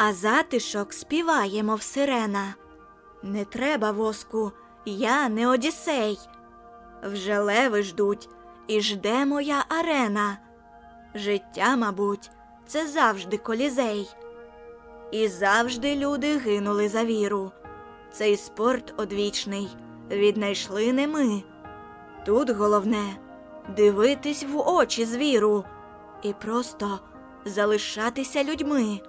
а затишок співає, мов сирена. Не треба воску, я не Одіссей. Вже леви ждуть, і жде моя арена. Життя, мабуть, це завжди колізей. І завжди люди гинули за віру. Цей спорт одвічний віднайшли не ми. Тут головне дивитись в очі звіру і просто залишатися людьми.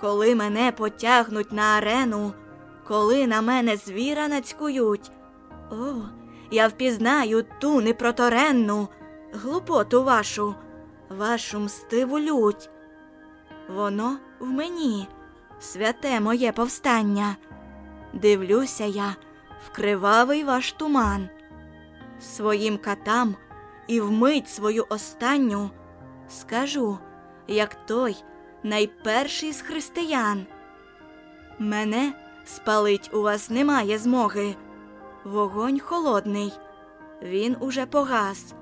Коли мене потягнуть на арену, коли на мене звіра нацькують, о, я впізнаю ту непроторенну глупоту вашу, вашу мстиву лють. Воно в мені, святе моє повстання. Дивлюся я в кривавий ваш туман. Своїм катам і вмить свою останню скажу, як той найперший з християн. Мене спалить у вас немає змоги. Вогонь холодний, він уже погас.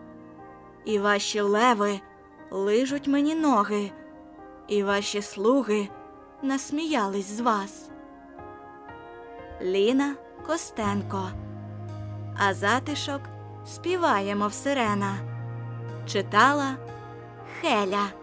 І ваші леви лижуть мені ноги, і ваші слуги насміялись з вас. Ліна Костенко. А затишок співає, мов сирена. Читала Хеля.